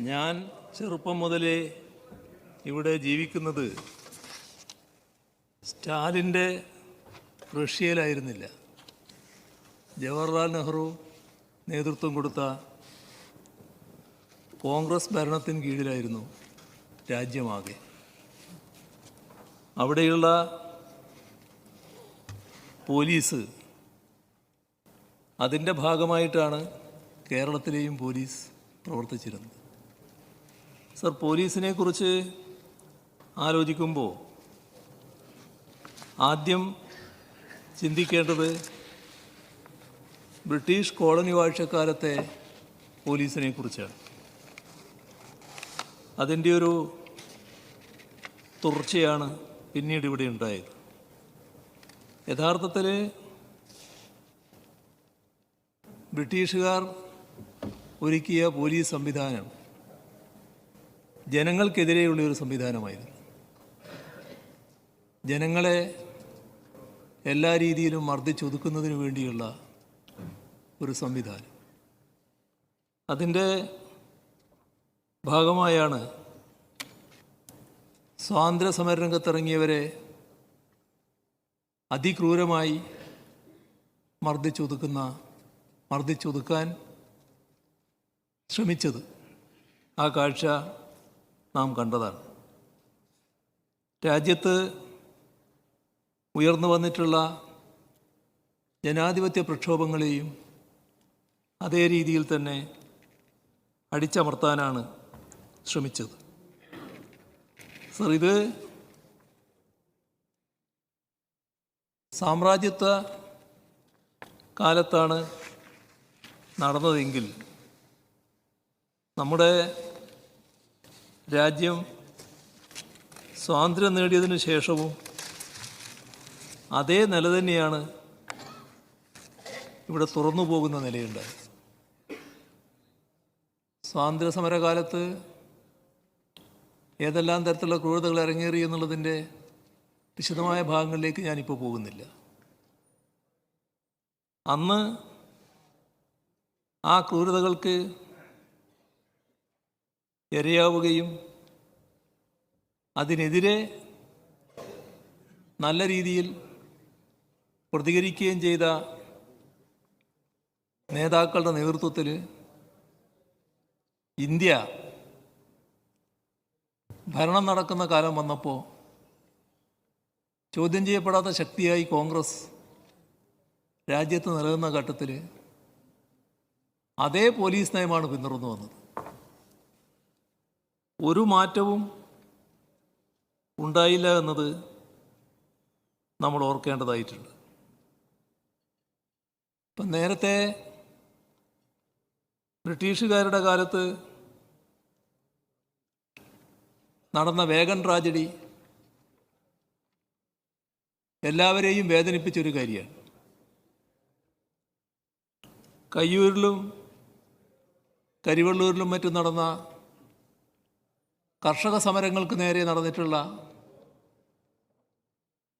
ഞാൻ ചെറുപ്പം മുതലേ ഇവിടെ ജീവിക്കുന്നത് സ്റ്റാലിന്റെ റഷ്യയിലായിരുന്നില്ല. ജവഹർലാൽ നെഹ്റു നേതൃത്വം കൊടുത്ത കോൺഗ്രസ് ഭരണത്തിന് കീഴിലായിരുന്നു രാജ്യമാകെ. അവിടെയുള്ള പോലീസ് അതിന്റെ ഭാഗമായിട്ടാണ് കേരളത്തിലെയും പോലീസ് പ്രവർത്തിച്ചിരുന്നത്. സർ പോലീസിനെ കുറിച്ച് ആലോചിക്കുമ്പോൾ ആദ്യം ചിന്തിക്കേണ്ടത് ബ്രിട്ടീഷ് കോളനി വാഴ്ചക്കാലത്തെ പോലീസിനെ കുറിച്ചാണ്. അതിന്റെ ഒരു തുടർച്ചയാണ് പിന്നീട് ഇവിടെ ഉണ്ടായത്. യഥാർത്ഥത്തിൽ ബ്രിട്ടീഷുകാർ ഒരുക്കിയ പോലീസ് സംവിധാനം ജനങ്ങൾക്കെതിരെയുള്ള ഒരു സംവിധാനമായിരുന്നു. ജനങ്ങളെ എല്ലാ രീതിയിലും മർദ്ദിച്ചൊതുക്കുന്നതിന് വേണ്ടിയുള്ള ഒരു സംവിധാനം. അതിന്റെ ഭാഗമായാണ് സ്വാതന്ത്ര്യ അതിക്രൂരമായി മർദ്ദിച്ചൊതുക്കുന്ന മർദ്ദിച്ചൊതുക്കാൻ ശ്രമിച്ചത്. ആ കാഴ്ച നാം കണ്ടതാണ്. രാജ്യത്ത് ഉയർന്നു വന്നിട്ടുള്ള ജനാധിപത്യ പ്രക്ഷോഭങ്ങളെയും അതേ രീതിയിൽ തന്നെ അടിച്ചമർത്താനാണ് ശ്രമിച്ചത്. സർ ഇത് സാമ്രാജ്യത്വ കാലത്താണ് നടന്നതെങ്കിൽ നമ്മുടെ രാജ്യം സ്വാതന്ത്ര്യം നേടിയതിനു ശേഷവും അതേ നില തന്നെയാണ് ഇവിടെ തുറന്നു പോകുന്ന നിലയുണ്ട്. സ്വാതന്ത്ര്യ സമരകാലത്ത് ഏതെല്ലാം തരത്തിലുള്ള ക്രൂരതകൾ ഇറങ്ങേറി എന്നുള്ളതിന്റെ വിശദമായ ഭാഗങ്ങളിലേക്ക് ഞാനിപ്പോൾ പോകുന്നില്ല. അന്ന് ആ ക്രൂരതകൾക്ക് ഇരയാവുകയും അതിനെതിരെ നല്ല രീതിയിൽ പ്രതികരിക്കുകയും ചെയ്ത നേതാക്കളുടെ നേതൃത്വത്തിൽ ഇന്ത്യ ഭരണം നടക്കുന്ന കാലം വന്നപ്പോൾ ചോദ്യം ചെയ്യപ്പെടാത്ത ശക്തിയായി കോൺഗ്രസ് രാജ്യത്ത് നിലനിന്ന ഘട്ടത്തിൽ അതേ പോലീസ് നയമാണ് പിന്തുടർന്നു വന്നത്. ഒരു മാറ്റവും ഉണ്ടായില്ല എന്നത് നമ്മൾ ഓർക്കേണ്ടതായിട്ടുണ്ട്. ഇപ്പം നേരത്തെ ബ്രിട്ടീഷുകാരുടെ കാലത്ത് നടന്ന വേഗൻ ട്രാജഡി എല്ലാവരെയും വേദനിപ്പിച്ചൊരു കാര്യമാണ്. കയ്യൂരിലും കരിവള്ളൂരിലും മറ്റും നടന്ന കർഷക സമരങ്ങൾക്ക് നേരെ നടന്നിട്ടുള്ള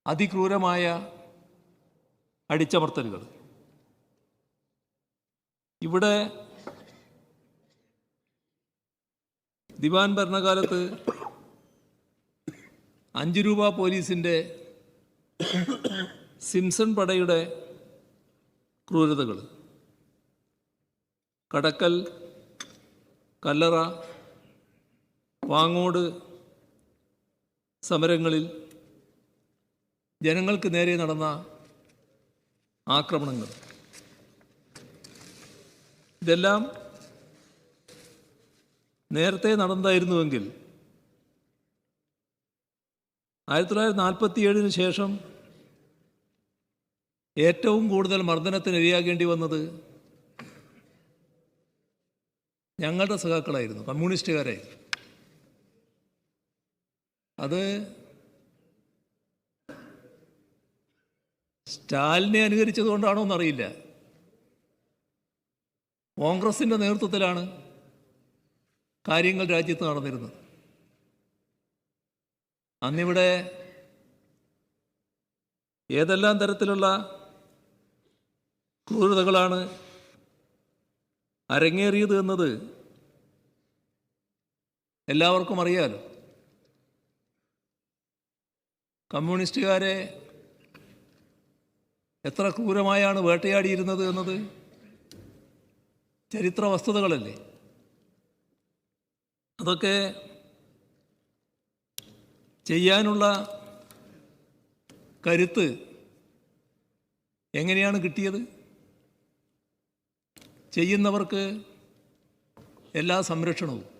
അതിക്രൂരമായ അടിച്ചമർത്തലുകൾ. ഇവിടെ ദിവാൻ ഭരണകാലത്ത് അഞ്ച് രൂപ പോലീസിന്റെ സിംസൺ പടയുടെ ക്രൂരതകൾ. കടക്കൽ കല്ലറ വാങ്ങോട് സമരങ്ങളിൽ ജനങ്ങൾക്ക് നേരെ നടന്ന ആക്രമണങ്ങൾ. ഇതെല്ലാം നേരത്തെ നടന്നതായിരുന്നുവെങ്കിൽ ആയിരത്തി തൊള്ളായിരത്തി നാൽപ്പത്തി ഏഴിന് ശേഷം ഏറ്റവും കൂടുതൽ മർദ്ദനത്തിന് ഇരയാകേണ്ടി വന്നത് ഞങ്ങളുടെ സഖാക്കളായിരുന്നു കമ്മ്യൂണിസ്റ്റുകാരായിരുന്നു. അത് സ്റ്റാലിനെ അനുകരിച്ചതുകൊണ്ടാണോ എന്നറിയില്ല. കോൺഗ്രസിന്റെ നേതൃത്വത്തിലാണ് കാര്യങ്ങൾ രാജ്യത്ത് നടന്നിരുന്നത്. അന്നിവിടെ ഏതെല്ലാം തരത്തിലുള്ള ക്രൂരതകളാണ് അരങ്ങേറിയത് എന്നത് എല്ലാവർക്കും അറിയാലോ. കമ്മ്യൂണിസ്റ്റുകാരെ എത്ര ക്രൂരമായാണ് വേട്ടയാടിയിരുന്നത് എന്നത് ചരിത്ര വസ്തുതകളല്ലേ? അതൊക്കെ ചെയ്യാനുള്ള കരുത്ത് എങ്ങനെയാണ് കിട്ടിയത്? ചെയ്യുന്നവർക്ക് എല്ലാ സംരക്ഷണവും